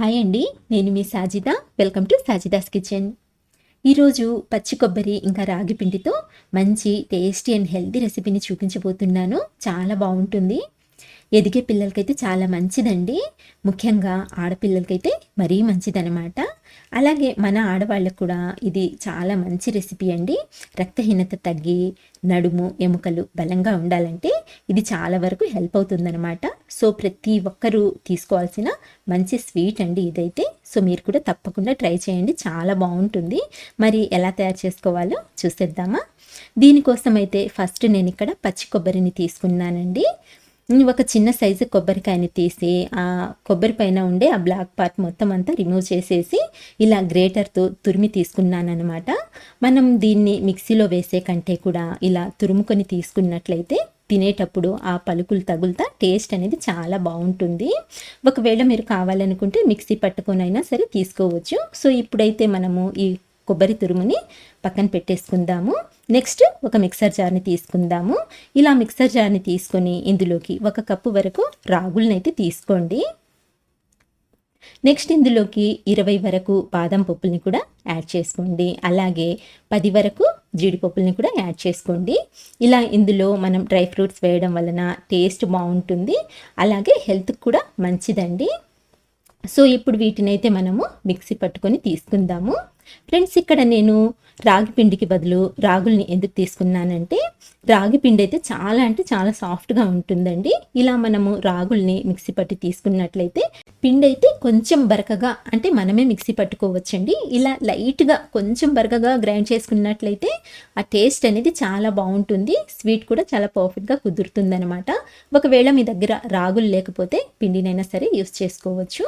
Hi అండి నేను మీ Sajida. Welcome to Sajida's kitchen. ఈరోజు పచ్చి కొబ్బరి ఇంకా రాగి పిండితో మంచి టేస్టీ అండ్ హెల్తీ రెసిపీని చూపించబోతున్నాను. చాలా బాగుంటుంది. ఎదిగే పిల్లలకైతే చాలా మంచిదండి. ముఖ్యంగా ఆడపిల్లలకైతే మరీ మంచిదనమాట అలాగే మన ఆడవాళ్ళకు కూడా ఇది చాలా మంచి రెసిపీ అండి. రక్తహీనత తగ్గి నడుము ఎముకలు బలంగా ఉండాలంటే ఇది చాలా వరకు హెల్ప్ అవుతుందన్నమాట. సో ప్రతి ఒక్కరూ తీసుకోవాల్సిన మంచి స్వీట్ అండి ఇదైతే. సో మీరు కూడా తప్పకుండా ట్రై చేయండి. చాలా బాగుంటుంది. మరి ఎలా తయారు చేసుకోవాలో చూసేద్దామా? దీనికోసం అయితే ఫస్ట్ నేను ఇక్కడ పచ్చి కొబ్బరిని తీసుకున్నానండి. ఒక చిన్న సైజు కొబ్బరికాయని తీసి ఆ కొబ్బరి పైన ఉండే ఆ బ్లాక్ పార్ట్ మొత్తం అంతా రిమూవ్ చేసేసి ఇలా గ్రేటర్తో తురిమి తీసుకున్నాను అనమాట మనం దీన్ని మిక్సీలో వేసే కంటే కూడా ఇలా తురుముకొని తీసుకున్నట్లయితే తినేటప్పుడు ఆ పలుకులు తగులుతా టేస్ట్ అనేది చాలా బాగుంటుంది. ఒకవేళ మీరు కావాలనుకుంటే మిక్సీ పట్టుకొనైనా సరే తీసుకోవచ్చు. సో ఇప్పుడైతే మనము ఈ కొబ్బరి తురుముని పక్కన పెట్టేసుకుందాము. నెక్స్ట్ ఒక మిక్సర్ జార్ని తీసుకుందాము. ఇలా మిక్సర్ జార్ని తీసుకొని ఇందులోకి ఒక కప్పు వరకు రాగులనైతే అయితే తీసుకోండి. నెక్స్ట్ ఇందులోకి ఇరవై వరకు బాదం పప్పుల్ని కూడా యాడ్ చేసుకోండి. అలాగే పది వరకు జీడిపప్పుల్ని కూడా యాడ్ చేసుకోండి. ఇలా ఇందులో మనం డ్రై ఫ్రూట్స్ వేయడం వలన టేస్ట్ బాగుంటుంది. అలాగే హెల్త్కి కూడా మంచిదండి. సో ఇప్పుడు వీటినైతే మనము మిక్సీ పట్టుకొని తీసుకుందాము. ఫ్రెండ్స్ ఇక్కడ నేను రాగి పిండికి బదులు రాగుల్ని ఎందుకు తీసుకున్నానంటే రాగి పిండి అయితే చాలా అంటే చాలా సాఫ్ట్గా ఉంటుందండి. ఇలా మనము రాగుల్ని మిక్సీ పట్టి తీసుకున్నట్లయితే పిండి అయితే కొంచెం బరకగా అంటే మనమే మిక్సీ పట్టుకోవచ్చండి. ఇలా లైట్గా కొంచెం బరకగా గ్రైండ్ చేసుకున్నట్లయితే ఆ టేస్ట్ అనేది చాలా బాగుంటుంది. స్వీట్ కూడా చాలా పర్ఫెక్ట్గా కుదురుతుందనమాట ఒకవేళ మీ దగ్గర రాగులు లేకపోతే పిండినైనా సరే యూస్ చేసుకోవచ్చు.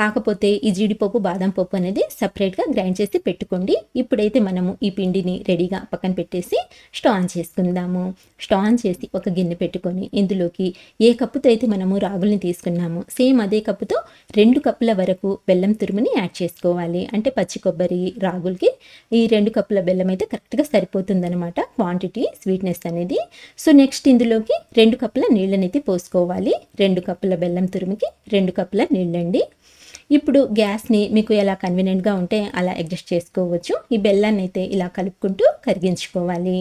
కాకపోతే ఈ జీడిపప్పు బాదం పప్పు అనేది సపరేట్గా గ్రైండ్ చేసి పెట్టుకోండి. ఇప్పుడైతే మనము ఈ పిండిని రెడీగా పక్కన పెట్టేసి స్టవ్ ఆన్ చేసుకుందాము. స్టవ్ ఆన్ చేసి ఒక గిన్నె పెట్టుకొని ఇందులోకి ఏ కప్పుతో అయితే మనము రాగుల్ని తీసుకున్నాము సేమ్ అదే కప్పుతో రెండు కప్పుల వరకు బెల్లం తురుముని యాడ్ చేసుకోవాలి. అంటే పచ్చి కొబ్బరి రాగులకి ఈ రెండు కప్పుల బెల్లం అయితే కరెక్ట్గా సరిపోతుందనమాట క్వాంటిటీ స్వీట్నెస్ అనేది. సో నెక్స్ట్ ఇందులోకి రెండు కప్పుల నీళ్ళనైతే పోసుకోవాలి. రెండు కప్పుల బెల్లం తురుముకి రెండు కప్పుల నీళ్ళండి. ఇప్పుడు గ్యాస్ని మీకు ఎలా కన్వీనియంట్గా ఉంటే అలా అడ్జస్ట్ చేసుకోవచ్చు. ఈ బెల్లాన్ని అయితే ఇలా కలుపుకుంటూ కరిగించుకోవాలి.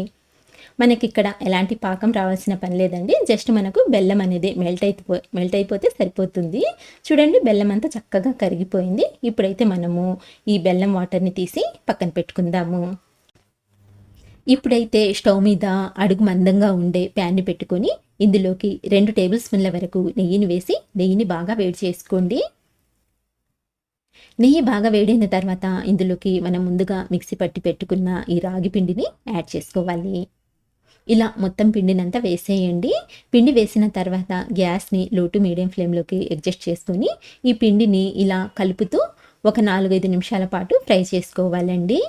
మనకి ఇక్కడ ఎలాంటి పాకం రావాల్సిన పని లేదండి. జస్ట్ మనకు బెల్లం అనేది మెల్ట్ అయిపో మెల్ట్ అయిపోతే సరిపోతుంది. చూడండి బెల్లం అంతా చక్కగా కరిగిపోయింది. ఇప్పుడైతే మనము ఈ బెల్లం వాటర్ని తీసి పక్కన పెట్టుకుందాము. ఇప్పుడైతే స్టవ్ మీద అడుగు మందంగా ఉండే ప్యాన్ని పెట్టుకొని ఇందులోకి రెండు టేబుల్ స్పూన్ల వరకు నెయ్యిని వేసి నెయ్యిని బాగా వేడి చేసుకోండి. నెయ్యి బాగా వేడైన తర్వాత ఇందులోకి మనం ముందుగా మిక్సీ పట్టి పెట్టుకున్న ఈ రాగి పిండిని యాడ్ చేసుకోవాలి. ఇలా మొత్తం పిండినంతా వేసేయండి. పిండి వేసిన తర్వాత గ్యాస్ని లో టు మీడియం ఫ్లేమ్లోకి అడ్జస్ట్ చేసుకొని ఈ పిండిని ఇలా కలుపుతూ ఒక నాలుగైదు నిమిషాల పాటు ఫ్రై చేసుకోవాలండి.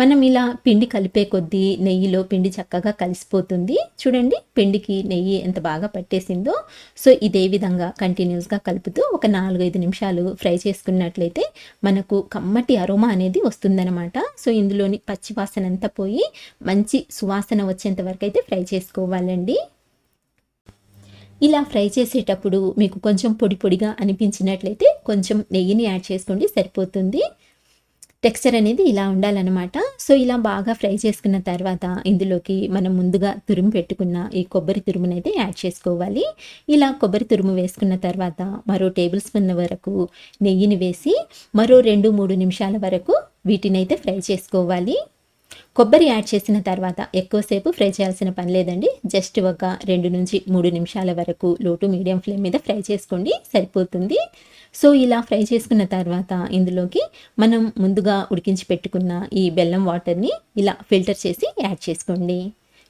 మనం ఇలా పిండి కలిపే కొద్దీ నెయ్యిలో పిండి చక్కగా కలిసిపోతుంది. చూడండి పిండికి నెయ్యి ఎంత బాగా పట్టేసిందో. సో ఇదే విధంగా కంటిన్యూస్గా కలుపుతూ ఒక నాలుగైదు నిమిషాలు ఫ్రై చేసుకున్నట్లయితే మనకు కమ్మటి అరోమా అనేది వస్తుందన్నమాట. సో ఇందులోని పచ్చి వాసన అంతా పోయి మంచి సువాసన వచ్చేంత వరకు అయితే ఫ్రై చేసుకోవాలండి. ఇలా ఫ్రై చేసేటప్పుడు మీకు కొంచెం పొడి పొడిగా అనిపించినట్లయితే కొంచెం నెయ్యిని యాడ్ చేసుకోండి సరిపోతుంది. టెక్స్చర్ అనేది ఇలా ఉండాలన్నమాట. సో ఇలా బాగా ఫ్రై చేసుకున్న తర్వాత ఇందులోకి మనం ముందుగా తురుము పెట్టుకున్న ఈ కొబ్బరి తురుమునైతే యాడ్ చేసుకోవాలి. ఇలా కొబ్బరి తురుము వేసుకున్న తర్వాత మరో టేబుల్ స్పూన్ వరకు నెయ్యిని వేసి మరో రెండు మూడు నిమిషాల వరకు వీటినైతే ఫ్రై చేసుకోవాలి. కొబ్బరి యాడ్ చేసిన తర్వాత ఎక్కువసేపు ఫ్రై చేయాల్సిన పని లేదండి. జస్ట్ ఒక రెండు నుంచి మూడు నిమిషాల వరకు లోటు మీడియం ఫ్లేమ్ మీద ఫ్రై చేసుకోండి. సరిపోతుంది. సో ఇలా ఫ్రై చేసుకున్న తర్వాత ఇందులోకి మనం ముందుగా ఉడికించి పెట్టుకున్న ఈ బెల్లం వాటర్ని ఇలా ఫిల్టర్ చేసి యాడ్ చేసుకోండి.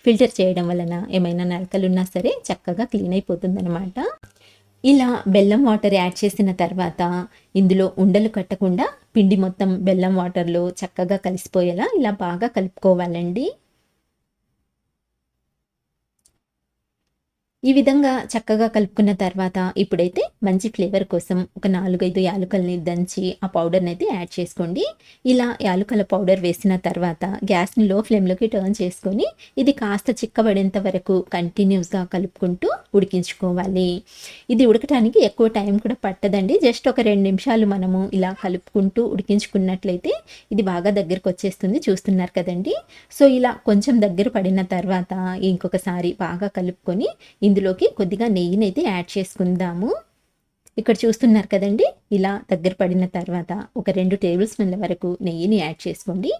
ఫిల్టర్ చేయడం వలన ఏమైనా నలకలున్నా సరే చక్కగా క్లీన్ అయిపోతుందన్నమాట. ఇలా బెల్లం వాటర్ యాడ్ చేసిన తర్వాత ఇందులో ఉండలు కట్టకుండా పిండి మొత్తం బెల్లం వాటర్లో చక్కగా కలిసిపోయేలా ఇలా బాగా కలుపుకోవాలండి. ఈ విధంగా చక్కగా కలుపుకున్న తర్వాత ఇప్పుడైతే మంచి ఫ్లేవర్ కోసం ఒక నాలుగైదు యాలుకల్ని దంచి ఆ పౌడర్ని అయితే యాడ్ చేసుకోండి. ఇలా యాలుకల పౌడర్ వేసిన తర్వాత గ్యాస్ని లో ఫ్లేమ్లోకి టర్న్ చేసుకొని ఇది కాస్త చిక్కబడేంత వరకు కంటిన్యూస్గా కలుపుకుంటూ ఉడికించుకోవాలి. ఇది ఉడకటానికి ఎక్కువ టైం కూడా పట్టదండి. జస్ట్ ఒక రెండు నిమిషాలు మనము ఇలా కలుపుకుంటూ ఉడికించుకున్నట్లయితే ఇది బాగా దగ్గరకు వచ్చేస్తుంది. చూస్తున్నారు కదండి. సో ఇలా కొంచెం దగ్గర పడిన తర్వాత ఇంకొకసారి బాగా కలుపుకొని ఇందులోకి కొద్దిగా నెయ్యిని అయితే యాడ్ చేసుకుందాము. ఇక్కడ చూస్తున్నారు కదండి ఇలా దగ్గర పడిన తర్వాత ఒక రెండు టేబుల్ స్పూన్ల వరకు నెయ్యిని యాడ్ చేసుకోండి.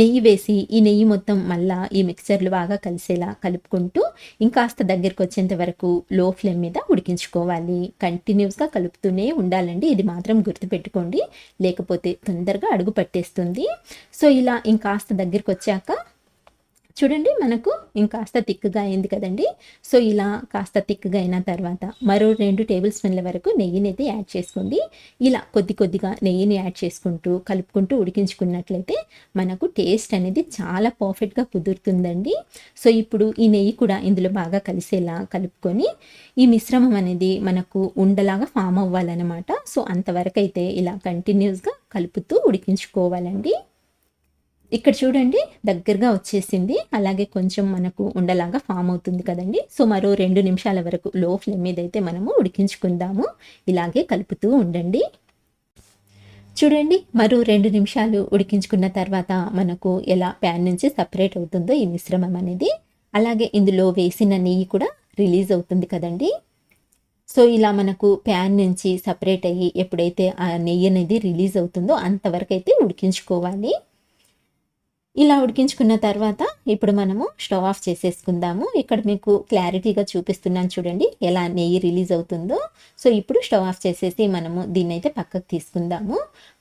నెయ్యి వేసి ఈ నెయ్యి మొత్తం మళ్ళా ఈ మిక్సర్లు బాగా కలిసేలా కలుపుకుంటూ ఇంకాస్త దగ్గరికి వచ్చేంత వరకు లో ఫ్లేమ్ మీద ఉడికించుకోవాలి. కంటిన్యూస్గా కలుపుతూనే ఉండాలండి ఇది మాత్రం గుర్తుపెట్టుకోండి. లేకపోతే తొందరగా అడుగు పట్టేస్తుంది. సో ఇలా ఇంకాస్త దగ్గరికి వచ్చాక చూడండి మనకు ఇంకాస్త తిక్కుగా అయింది కదండి. సో ఇలా కాస్త తిక్కుగా అయిన తర్వాత మరో రెండు టేబుల్ స్పూన్ల వరకు నెయ్యిని అయితే యాడ్ చేసుకోండి. ఇలా కొద్ది కొద్దిగా నెయ్యిని యాడ్ చేసుకుంటూ కలుపుకుంటూ ఉడికించుకున్నట్లయితే మనకు టేస్ట్ అనేది చాలా పర్ఫెక్ట్గా కుదురుతుందండి. సో ఇప్పుడు ఈ నెయ్యి కూడా ఇందులో బాగా కలిసేలా కలుపుకొని ఈ మిశ్రమం అనేది మనకు ఉండలాగా ఫామ్ అవ్వాలన్నమాట. సో అంతవరకు అయితే ఇలా కంటిన్యూస్గా కలుపుతూ ఉడికించుకోవాలండి. ఇక్కడ చూడండి దగ్గరగా వచ్చేసింది. అలాగే కొంచెం మనకు ఉండలాగా ఫామ్ అవుతుంది కదండి. సో మరో రెండు నిమిషాల వరకు లో ఫ్లేమ్ మీద అయితే మనము ఉడికించుకుందాము ఇలాగే కలుపుతూ ఉండండి. చూడండి మరో రెండు నిమిషాలు ఉడికించుకున్న తర్వాత మనకు ఎలా ప్యాన్ నుంచి సపరేట్ అవుతుందో ఈ మిశ్రమం అనేది. అలాగే ఇందులో వేసిన నెయ్యి కూడా రిలీజ్ అవుతుంది కదండి. సో ఇలా మనకు ప్యాన్ నుంచి సపరేట్ అయ్యి ఎప్పుడైతే ఆ నెయ్యి అనేది రిలీజ్ అవుతుందో అంతవరకు అయితే ఉడికించుకోవాలి. ఇలా ఉడికించుకున్న తర్వాత ఇప్పుడు మనము స్టవ్ ఆఫ్ చేసేసుకుందాము. ఇక్కడ మీకు క్లారిటీగా చూపిస్తున్నాను చూడండి ఎలా నెయ్యి రిలీజ్ అవుతుందో. సో ఇప్పుడు స్టవ్ ఆఫ్ చేసేసి మనము దీన్ని అయితే పక్కకు తీసుకుందాము.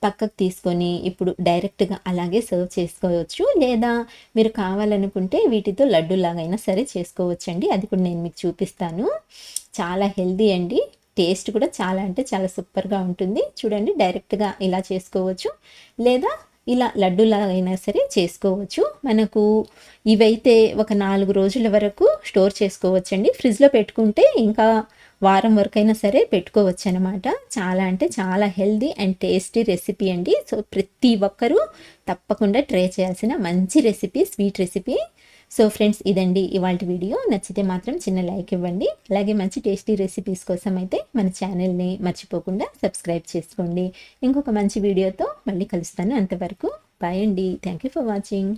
పక్కకు తీసుకొని ఇప్పుడు డైరెక్ట్గా అలాగే సర్వ్ చేసుకోవచ్చు. లేదా మీరు కావాలనుకుంటే వీటితో లడ్డూలాగైనా సరే చేసుకోవచ్చండి. అది కూడా నేను మీకు చూపిస్తాను. చాలా హెల్దీ అండి. టేస్ట్ కూడా చాలా అంటే చాలా సూపర్గా ఉంటుంది. చూడండి డైరెక్ట్గా ఇలా చేసుకోవచ్చు. లేదా ఇలా లడ్డూలాగైనా సరే చేసుకోవచ్చు. మనకు ఇవైతే ఒక నాలుగు రోజుల వరకు స్టోర్ చేసుకోవచ్చండి. ఫ్రిడ్జ్లో పెట్టుకుంటే ఇంకా వారం వరకైనా సరే పెట్టుకోవచ్చు అనమాట చాలా అంటే చాలా హెల్దీ అండ్ టేస్టీ రెసిపీ అండి. సో ప్రతి ఒక్కరూ తప్పకుండా ట్రై చేయాల్సిన మంచి recipe sweet recipe so friends ఇదండి ఇవాళ వీడియో. నచ్చితే మాత్రం చిన్న లైక్ ఇవ్వండి. అలాగే మంచి టేస్టీ రెసిపీస్ కోసం అయితే మన ఛానల్ని మర్చిపోకుండా సబ్స్క్రైబ్ చేసుకోండి. ఇంకొక మంచి వీడియోతో మళ్ళీ కలుస్తాను అంతవరకు. బాయ్ అండి. Thank you for watching